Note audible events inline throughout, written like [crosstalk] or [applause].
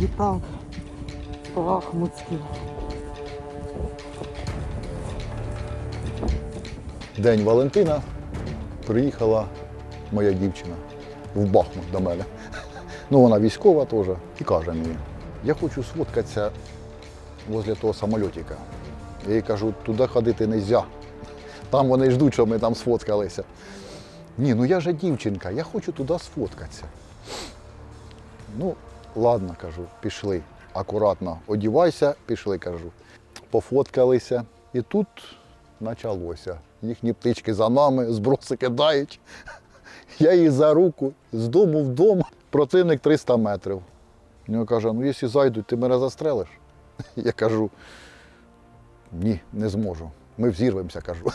І так, Бахмутський. День Валентина приїхала моя дівчина в Бахмут до мене. Ну, вона військова теж. І каже мені, я хочу сфоткатися возле того самольотика. Я їй кажу, туди ходити не можна. Там вони ждуть, щоб ми там сфоткалися. Ні, ну я же дівчинка, я хочу туди сфоткатися. Ну, ладно, кажу, пішли. Акуратно одівайся, пішли, кажу. Пофоткалися. І тут почалося. Їхні птички за нами, зброси кидають. Я її за руку з дому в дом, противник 300 метрів. Він каже, ну якщо зайдуть, ти мене застрелиш. Я кажу, ні, не зможу. Ми взірвемося, кажу.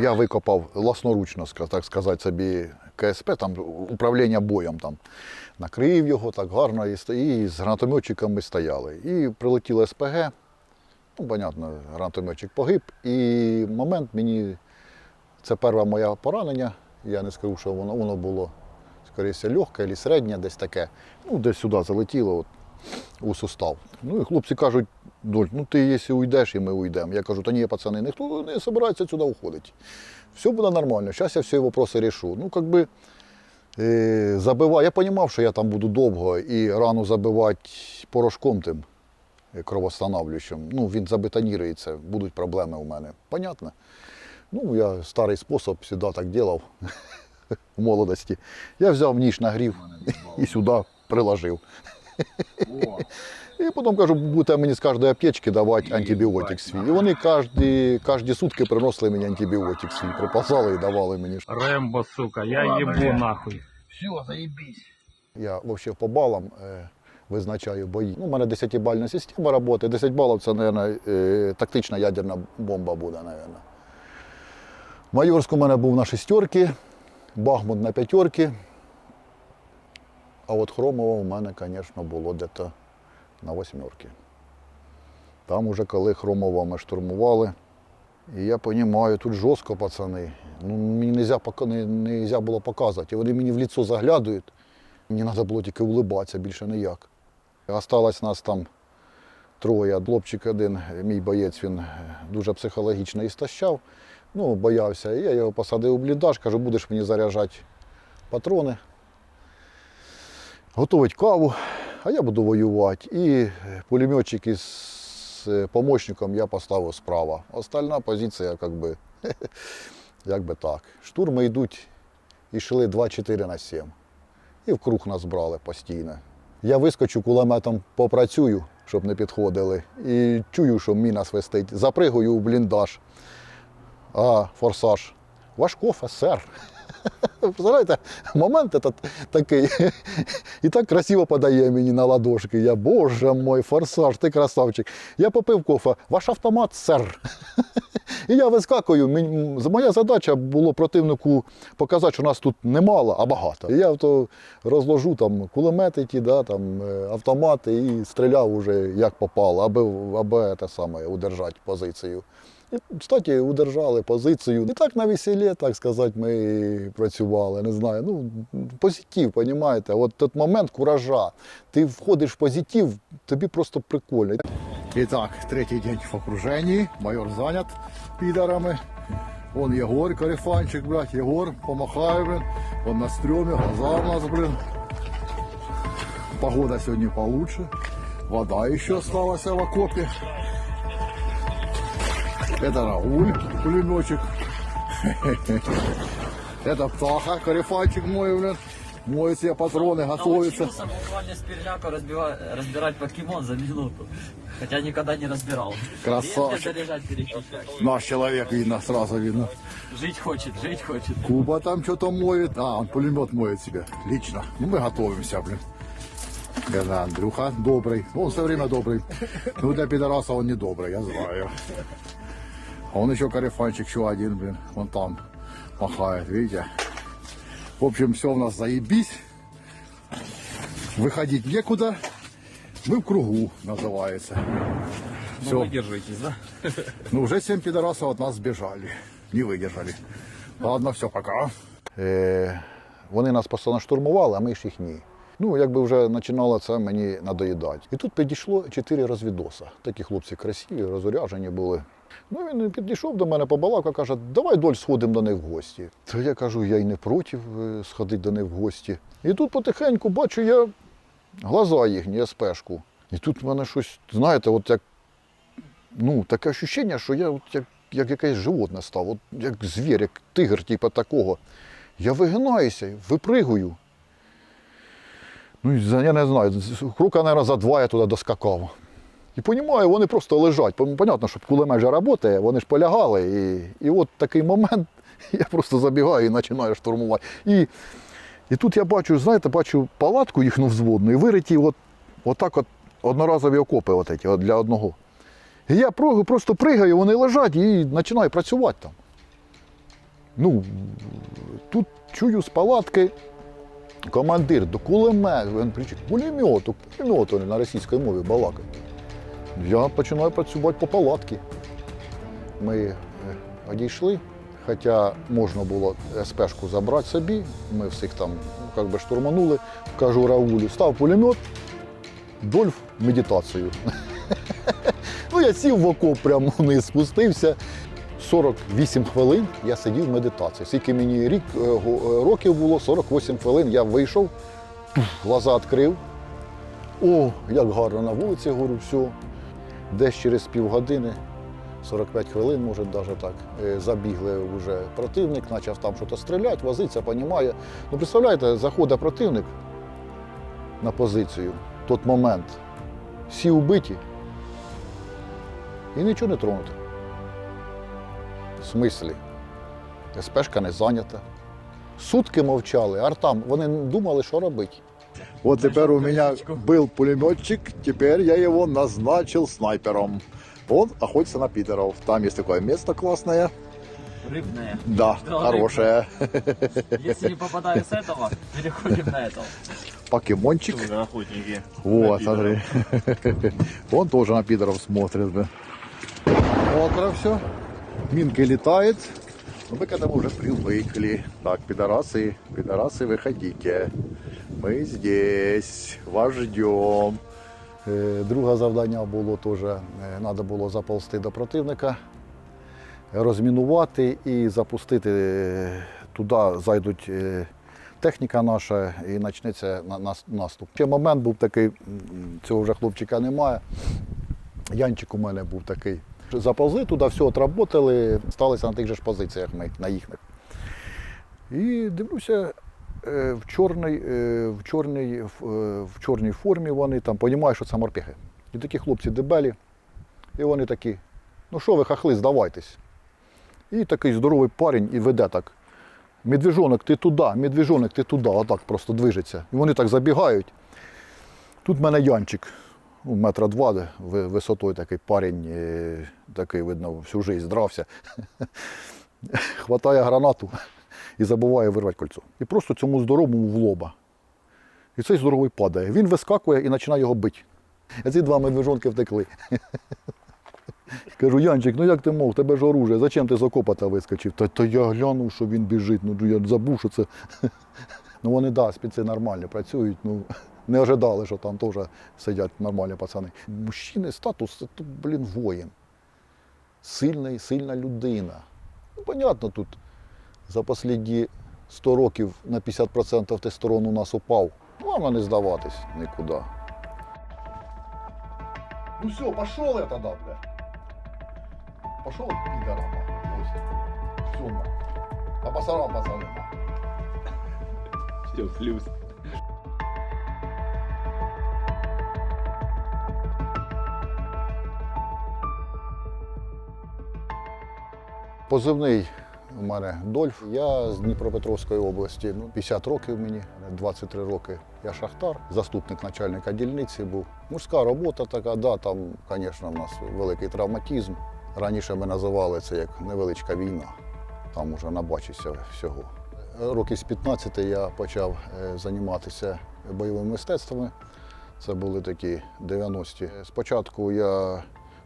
Я викопав власноручно, так сказати, собі КСП, там управління боєм там. Накрив його так гарно і, з гранатометчиками стояли. І прилетіло СПГ. Ну, понятно, гранатометчик погиб. І момент мені, це перше моє поранення. Я не скажу, що воно, воно було скоріше легке або середнє, десь таке. Ну, десь сюди залетіло от, у сустав. Ну і хлопці кажуть, Доль, ну ти якщо уйдеш, і ми уйдемо. Я кажу, та ні, пацани, ніхто не збирається сюди уходити. Все буде нормально, зараз я всі вопроси рішу. Ну, як би, е, забиваю. Я розумів, що я там буду довго і рану забивати порошком тим е, кровостанавлюючим. Ну, він забетонірується, будуть проблеми у мене. Понятно. Ну, я старий спосіб завжди так робив [laughs] в молодості. Я взяв ніж нагрів і сюди приложив. І потім кажу, будете мені з кожної аптечки давати антибіотик свій. І вони кожні, кожні сутки приносили мені антибіотик свій, припасали і давали мені. Рэмбо, сука, я ебу нахуй. Я взагалі по балам е, визначаю бої. Ну, у мене 10-бальна система роботи. 10 балів це, мабуть, е, тактична ядерна бомба буде, мабуть. Майорськ у мене був на шестерки, Бахмут на п'ятерки. А от Хромова у мене, звісно, було десь на восьмерки. Там уже коли Хромова ми штурмували. І я розумію, тут жорстко, пацани. Ну, мені не, нельзя було показувати. І вони мені в лицо заглядають. Мені треба було тільки улибатися, більше ніяк. Осталось нас там троє. Хлопчик один, мій боєць, він дуже психологічно істощав. Ну, боявся. Я його посадив у бліндаж, кажу, будеш мені заряджати патрони, готувати каву, а я буду воювати. І пулеметчик із е, помощником я поставив справа. Остальна позиція, як би, [laughs] як би так. Штурми йдуть, йшли 2-4 на 7. І в круг нас брали постійно. Я вискочу кулеметом попрацюю, щоб не підходили. І чую, що міна свистить. Запригую у бліндаж. А форсаж. Ваш кофе, сер. [laughs] [laughs] Представляєте, момент этот такий. [laughs] І так красиво подає мені на ладошки. Я, боже мой, форсаж, ти красавчик. Я попив кофе, ваш автомат, сер. [laughs] І я вискакую. Моя задача було противнику показати, що нас тут немало, а багато. І я то розложу там кулемети, ті, да, там, е, автомати і стріляв уже як попало, аби, аби те саме, удержати позицію. І, кстати, удержали позицію. І так на веселі, так сказати, ми працювали. Не знаю. Ну, позитив, розумієте? От той момент куража. Ти входиш в позитив, тобі просто прикольно. Итак, третий день в окружении. Майор занят пидорами. Вон Егор, корефанчик, блядь. Егор, помахай, блин. Он на стреме, глаза у нас, блин. Погода сегодня получше. Вода еще осталась в окопе. Это Рауль, пулеметчик. Это Птаха, корефанчик мой, блин. Моет себе патроны, готовится. Научился буквально с разбива- разбирать покемон за минуту. Хотя никогда не разбирал. Красавчик. Наш человек видно, сразу видно. Жить хочет, жить хочет. Куба там что-то моет. А, он пулемет моет себе. Лично. Ну, мы готовимся, блин. Это Андрюха добрый. Он все время добрый. Ну, для пидораса он не добрый, я знаю. А он еще корефанчик, еще один, блин. Он там махает, видите? В общем, все у нас заебись. Выходить некуда. Мы в кругу, называется. Все. Ну, вы держитесь, да? [laughs] Ну, уже семь пидорасов от нас сбежали. Не выдержали. Ладно, все, пока. Э, Вони нас постійно штурмували, а ми ж їх ні. Ну, якби вже починало це мені надоїдати. І тут підійшло чотири розвідоса. Такі хлопці красиві, розоряжені були. Ну, він підійшов до мене, побалакав, каже, давай доль сходимо до них в гості. То я кажу, я й не проти е, сходити до них в гості. І тут потихеньку бачу я глаза їхні, я спешку. І тут в мене щось, знаєте, от як ну, таке відчуття, що я от як, як якесь животне став, от як звір, як тигр, типу такого. Я вигинаюся, випригую. Ну, я не знаю, крука, мабуть, за два я туди доскакав. І розумію, вони просто лежать. Понятно, що кулемет вже працює, вони ж полягали. І, і от такий момент, [laughs] я просто забігаю і починаю штурмувати. І, і тут я бачу, знаєте, бачу палатку їхню взводну і вириті от, отак от одноразові окопи от эти, от для одного. І я просто пригаю, вони лежать і починаю працювати там. Ну, тут чую з палатки командир до кулемет, він кричить, пулемету, пулемету на російській мові балакає. Я починаю працювати по палатці. Ми е, одійшли, хоча можна було СПшку забрати собі, ми всіх там как би штурманули. Кажу Раулю, став пулемет, дольф медитацію. [laughs] ну, я сів в окоп прямо вниз, спустився. 48 хвилин я сидів в медитації. Скільки мені рік, е, е, років було, 48 хвилин я вийшов, глаза відкрив. О, як гарно на вулиці, говорю, все. Десь через півгодини, 45 хвилин, може, навіть так, е, забігли вже противник, почав там щось стріляти, возиться, понімає. Ну, представляєте, заходить противник на позицію, в той момент, всі вбиті і нічого не тронуто. В смислі? СПшка не зайнята. Сутки мовчали, артам, вони думали, що робити. Вот теперь у меня был пулеметчик, теперь я его назначил снайпером. Он охотится на питеров. Там есть такое место классное. Рыбная. Да, Да, хорошее. Если не попадаю с этого, переходим на этого. Покемончик. охотники. Вот, смотри. [laughs] Он тоже на питеров смотрит. Да. Мокро все. Минка летает. Но мы к этому уже привыкли. Так, пидорасы, пидорасы, выходите. Ми здесь, вас ждем. Е, Друге завдання було теж, треба було заползти до противника, розмінувати і запустити е, туди, зайдуть е, техніка наша і почнеться на- нас- наступ. Ще момент був такий, м, цього вже хлопчика немає. Янчик у мене був такий. Заползли туди, все отработали, сталися на тих же ж позиціях ми, на їхніх. І дивлюся, е, в чорній, е, в чорній, в, е, чорній формі вони там, розумію, що це морпіхи. І такі хлопці дебелі. І вони такі, ну що ви, хахли, здавайтесь. І такий здоровий парень і веде так. Медвіжонок, ти туди, медвіжонок, ти туди, отак просто движеться. І вони так забігають. Тут в мене Янчик, ну, метра два висотою такий парень, такий, видно, всю життя здрався. [laughs] Хватає гранату і забуває вирвати кольцо. І просто цьому здоровому в лоба. І цей здоровий падає. Він вискакує і починає його бити. А ці два медвежонки втекли. [laughs] Кажу, Янчик, ну як ти мов, тебе ж оружие, зачем ти з окопа вискочив? Та, та я глянув, що він біжить, ну я забув, що це. [laughs] Ну вони да, спеці нормально працюють. Ну не ожидали, що там теж сидять нормальні пацани. Мужчини статус це, то, блін, воїн. Сильний, сильна людина. Ну, понятно, тут за останні 100 років на 50% тестостерон у нас упав. Головне не здаватись нікуди. Ну все, пошел я тогда, бля. Пошел пидорам. Все, а пасарам, пацаны. Все, плюс. Позивний у мене Дольф. Я з Дніпропетровської області. Ну, 50 років мені, 23 роки. Я шахтар, заступник начальника дільниці був. Мужська робота така, да, там, звісно, в нас великий травматизм. Раніше ми називали це як невеличка війна. Там уже набачився всього. Років з 15 я почав е, займатися бойовими мистецтвами. Це були такі 90-ті. Спочатку я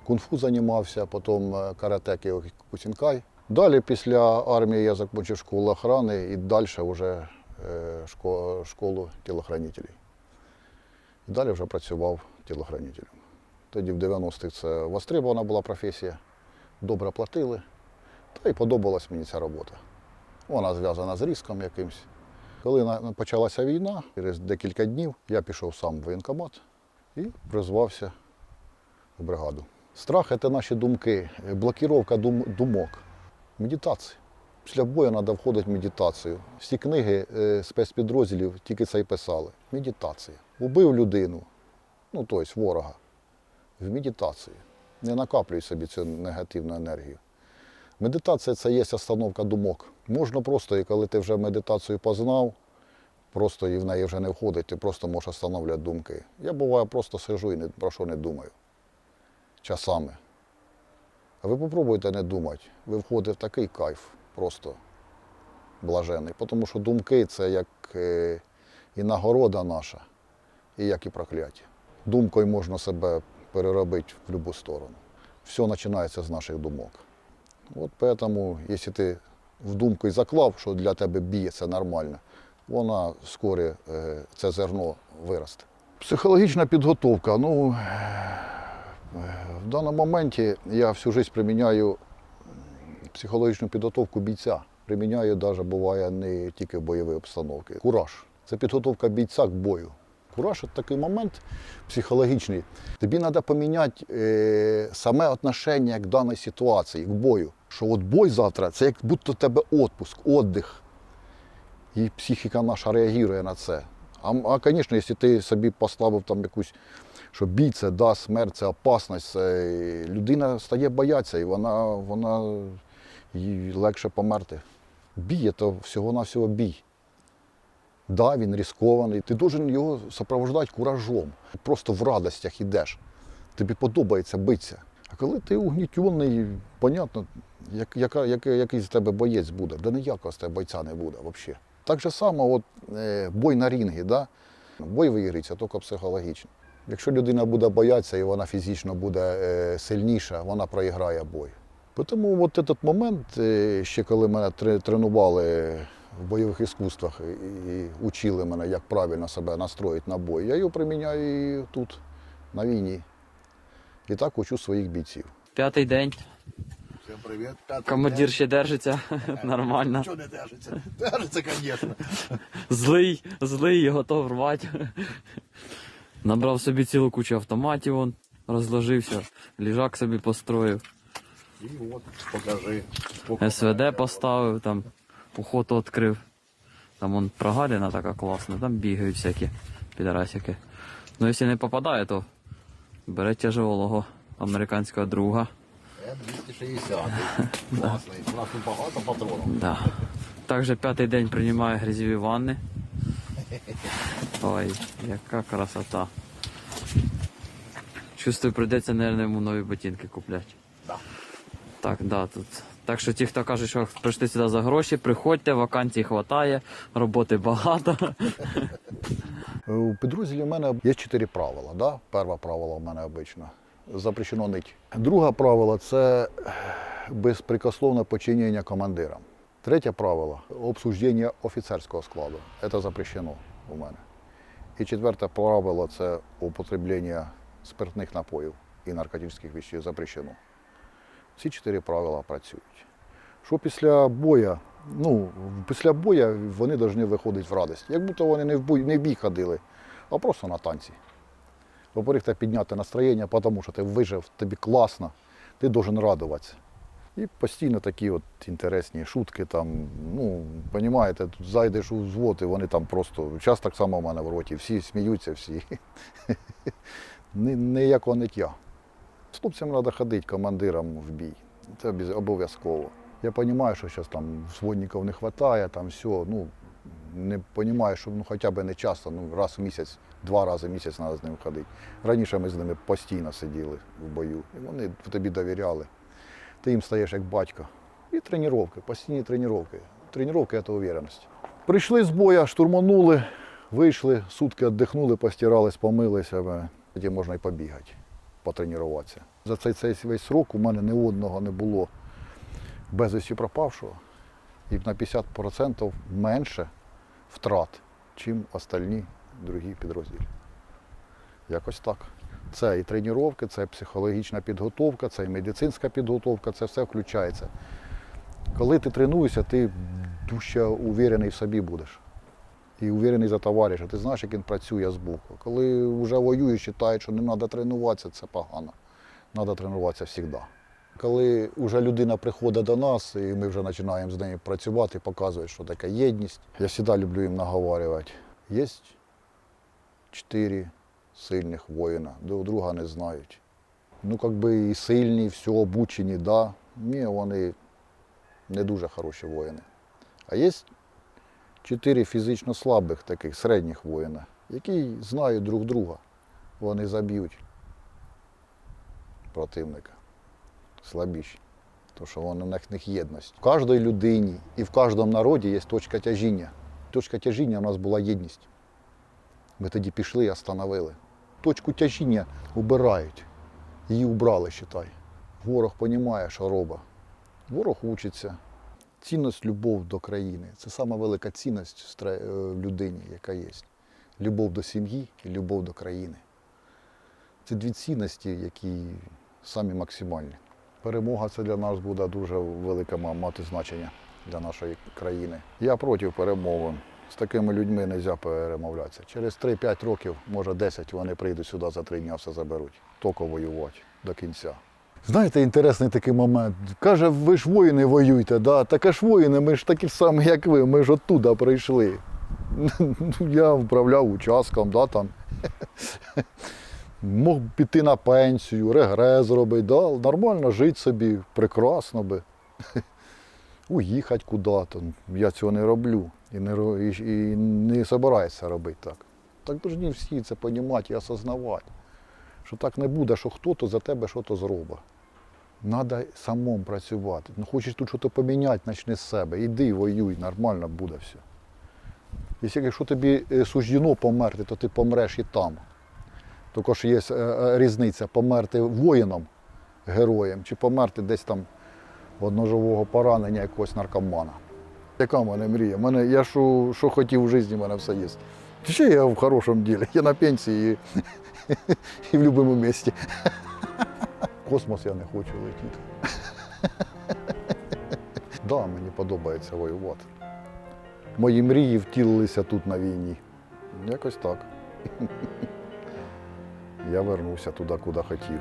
кунг-фу займався, потім е, карате кусінкай. Далі після армії я закінчив школу охорони і далі вже е, школу тілохранителів. І далі вже працював тілохранителем. Тоді в 90-х це востребована була професія, добре платили, та й подобалась мені ця робота. Вона зв'язана з різком якимсь. Коли почалася війна, через декілька днів я пішов сам в воєнкомат і призвався в бригаду. Страх це наші думки, блокіровка думок, медитація. Після бою треба входити в медитацію. Всі книги е, спецпідрозділів тільки це й писали. Медитація. Убив людину, ну тобто ворога, в медитації. Не накаплюй собі цю негативну енергію. Медитація це є остановка думок. Можна просто, і коли ти вже медитацію познав, просто і в неї вже не входить, ти просто можеш остановлювати думки. Я буває просто сижу і про що не думаю. Часами. А ви попробуйте не думати. Ви входите в такий кайф, просто блажений. Тому що думки це як е, і нагорода наша, і як і прокляття. Думкою можна себе переробити в будь-яку сторону. Все починається з наших думок. От тому, якщо ти в думку і заклав, що для тебе це нормально, вона скоро е, це зерно виросте. Психологічна підготовка. Ну, в даному моменті я всю життя приміняю психологічну підготовку бійця. Приміняю навіть буває не тільки в бойові обстановки. Кураж. Це підготовка бійця к бою. Кураж це такий момент психологічний. Тобі треба поміняти е, саме отношення к даній ситуації, к бою. Що от бой завтра це як будто тебе відпуск, віддих. І психіка наша реагує на це. А, а звісно, якщо ти собі поставив там якусь, що бій це да, смерть, це опасність, це людина стає боятися, і вона, вона їй легше померти. Бій це всього-навсього бій. Да, він ризикований. Ти должен його супроводжувати куражом. Просто в радостях йдеш. Тобі подобається битися. А коли ти угнітений, понятно, як, яка, яка, який з тебе боєць буде, да ніякого з тебе бойця не буде взагалі. Так же само, от, е, бой на рінгі, да? бой виграється тільки психологічно. Якщо людина буде боятися і вона фізично буде е, сильніша, вона проіграє бой. Тому от цей момент, е, ще коли мене тренували в бойових іскусствах і, учили мене, як правильно себе настроїти на бой, я його приміняю і тут, на війні. І так учу своїх бійців. П'ятий день. Всім привіт. Командир ще держиться. Нормально. Чого не держиться? Держиться, звісно. Злий, злий і готов рвати. Набрав собі цілу кучу автоматів, он, розложився, ліжак собі построїв, І от, покажи. СВД поставив, там уход відкрив. Там он прогаліна така класна, там бігають всякі підарасики. Ну якщо не попадає, то бере тяжелого американського друга. М260. [laughs] Класний. У нас тут багато патронів. Да. Також п'ятий день приймаю грязьові ванни. [laughs] Ой, яка красота. Чувствую, прийдеться, мабуть, йому нові ботинки купляти. Да. Так, да, тут. Так що ті, хто каже, що прийшли сюди за гроші, приходьте, вакансій вистачає, роботи багато. У підрозділі в мене є чотири правила. Да? Перше правило в мене обично. Запрещено нить. Друге правило це безпрекословне подчинення командирам. Третє правило обсуждення офіцерського складу. Це запрещено у мене. І четверте правило це употреблення спиртних напоїв і наркотичних вещей запрещено. Ці чотири правила працюють. Що після боя, ну, після боя вони повинні виходити в радість. Як будто вони не в бій, не в бій ходили, а просто на танці. Во-первых, підняти настроєння, тому що ти вижив, тобі класно, ти должен радуватися. І постійно такі от інтересні шутки там, ну, розумієте, тут зайдеш у взвод, і вони там просто, зараз так само в мене в роті, всі сміються, всі. [laughs] Ні- Ніякого ниття. З хлопцям треба ходити командирам в бій. Це обов'язково. Я розумію, що зараз там взводників не вистачає, там все. Ну, не розумію, що ну, хоча б не часто, ну, раз в місяць, два рази в місяць треба з ним ходити. Раніше ми з ними постійно сиділи в бою. І вони тобі довіряли. Ти їм стаєш як батько. І тренування, постійні тренування. Тренування це уверенність. Прийшли з бою, штурманули, вийшли, сутки віддихнули, постирались, помилися. Тоді можна і побігати потренуватися. За цей, цей весь срок у мене ні одного не було безвісті пропавшого. І на 50% менше втрат, чим остальні другі підрозділи. Якось так. Це і тренування, це психологічна підготовка, це і медицинська підготовка, це все включається. Коли ти тренуєшся, ти дужче уверений в собі будеш. І уверений за товариша. Ти знаєш, як він працює з боку. Коли вже воюєш, вважають, що не треба тренуватися, це погано. Треба тренуватися завжди. Коли вже людина приходить до нас, і ми вже починаємо з нею працювати, показує, що таке єдність. Я завжди люблю їм наговорювати. Є чотири сильних воїна, друг друга не знають. Ну, як би і сильні, все обучені, да. Ні, вони не дуже хороші воїни. А є чотири фізично слабих таких середніх воїна, які знають друг друга. Вони заб'ють противника слабіші. Тому що воно в них єдність. В кожній людині і в кожному народі є точка тяжіння. Точка тяжіння у нас була єдність. Ми тоді пішли і остановили. Точку тяжіння убирають. Її убрали, считай. Ворог розуміє, що робить. Ворог учиться. Цінність любов до країни це сама велика цінність в е, людині, яка є. Любов до сім'ї і любов до країни. Це дві цінності, які самі максимальні. Перемога це для нас буде дуже велике ма- мати значення для нашої країни. Я проти перемовин. З такими людьми не можна перемовлятися. Через 3-5 років, може 10, вони прийдуть сюди за три дні, все заберуть. Токо воювати до кінця. Знаєте, інтересний такий момент. Каже, ви ж воїни воюєте, да? таке ж воїни, ми ж такі самі, як ви, ми ж оттуда прийшли. [laughs] Ну, Я вправляв участком, да, там. [laughs] Мог піти на пенсію, регрес робити, да, нормально жити собі, прекрасно би. [laughs] Уїхати куди-то. Я цього не роблю і не, і, і не збираюся робити так. Так повинні всі це розуміти і осознавати, що так не буде, що хтось за тебе щось зробить. Треба самому працювати. Ну, хочеш тут щось поміняти, почни з себе. Іди, воюй, нормально буде все. Якщо, тобі е, суждено померти, то ти помреш і там. Також є е, е, різниця померти воїном, героєм, чи померти десь там від ножового поранення якогось наркомана. Яка в мене мрія? Мене, я що, що хотів у житті, в мене все є. Ще я в хорошому ділі. Я на пенсії і, в будь-якому місці. В Космос я не хочу летіти. Да, мені подобається воювати. Мої мрії втілилися тут на війні. Якось так. Я вернувся туди, куди хотів.